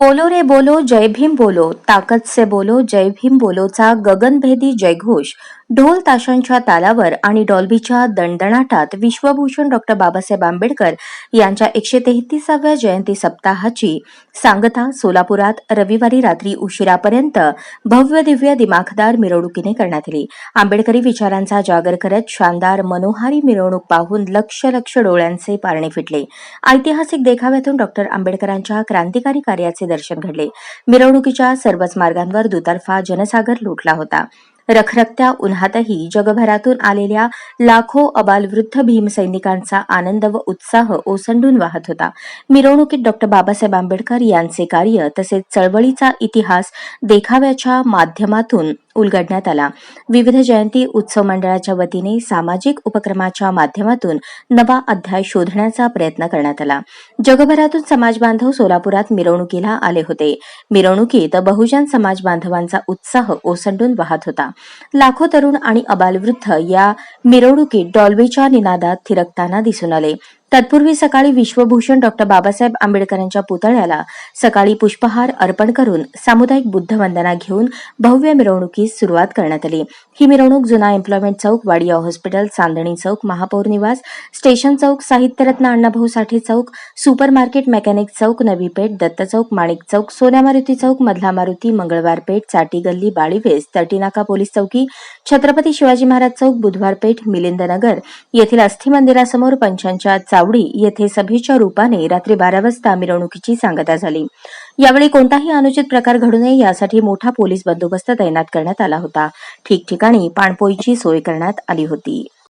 बोलो रे बोलो जय भीम बोलो. ताकद से बोलो जय भीम बोलोचा गगनभेदी जयघोष. ढोल ताशांच्या तालावर आणि डॉल्बीच्या दणदणाटात विश्वभूषण डॉक्टर बाबासाहेब आंबेडकर यांच्या एकशे तेहतीसाव्या जयंती सप्ताहाची सांगता सोलापुरात रविवारी रात्री उशिरापर्यंत भव्य दिव्य दिमाखदार मिरवणुकीने करण्यात आली. आंबेडकरी विचारांचा जागर करत शानदार मनोहारी मिरवणूक पाहून लक्ष लक्ष डोळ्यांचे पारणे फिटले. ऐतिहासिक देखाव्यातून डॉक्टर आंबेडकरांच्या क्रांतिकारी कार्याचे दर्शन घडले. मिरवणुकीच्या सर्वच मार्गांवर दुतर्फा जनसागर लुटला होता. रखरखत्या उन्हातही जगभरातून आलेल्या लाखो अबालवृद्ध भीमसैनिकांचा आनंद व उत्साह ओसंडून वाहत होता. मिरवणुकीत डॉक्टर बाबासाहेब आंबेडकर यांचे कार्य तसेच चळवळीचा इतिहास देखाव्याच्या माध्यमातून उलगडण्यात आला. विविध जयंती उत्सव मंडळाच्या वतीने सामाजिक उपक्रमाच्या माध्यमातून नवा अध्याय शोधण्याचा प्रयत्न करण्यात आला. जगभरातून समाज बांधव सोलापुरात मिरवणुकीला आले होते. मिरवणुकीत बहुजन समाज बांधवांचा उत्साह ओसंडून वाहत होता. लाखो तरुण आणि अबालवृद्ध या मिरवणुकीत डॉल्बीच्या निनादात थिरकताना दिसून आले. तत्पूर्वी सकाळी विश्वभूषण डॉक्टर बाबासाहेब आंबेडकरांच्या पुतळ्याला सकाळी पुष्पहार अर्पण करून सामुदायिक बुद्ध वंदना घेऊन भव्य मिरवणुकीस सुरुवात करण्यात आली. ही मिरवणूक जुना एम्प्लॉयमेंट चौक वाडिया हॉस्पिटल चांदणी चौक महापौर निवास स्टेशन चौक साहित्यरत्न Annabhau Sathe Chowk super market mechanic Chowk Navi Peth Datta चौक माणिक चौक सोन्या मारुती चौक मधला मारुती मंगळवार पेठ चाटी गल्ली बाळीवेस तटीनाका पोलीस चौकी छत्रपती शिवाजी महाराज चौक बुधवार पेठ मिलिंदनगर येथील अस्थि मंदिरासमोर पंचांच्या सावडी येथे सभेच्या रूपाने रात्री बारा वाजता मिरवणुकीची सांगता झाली. यावेळी कोणताही अनुचित प्रकार घडू नये यासाठी मोठा पोलीस बंदोबस्त तैनात करण्यात आला होता. ठिकठिकाणी पाणपोईची सोय करण्यात आली होती.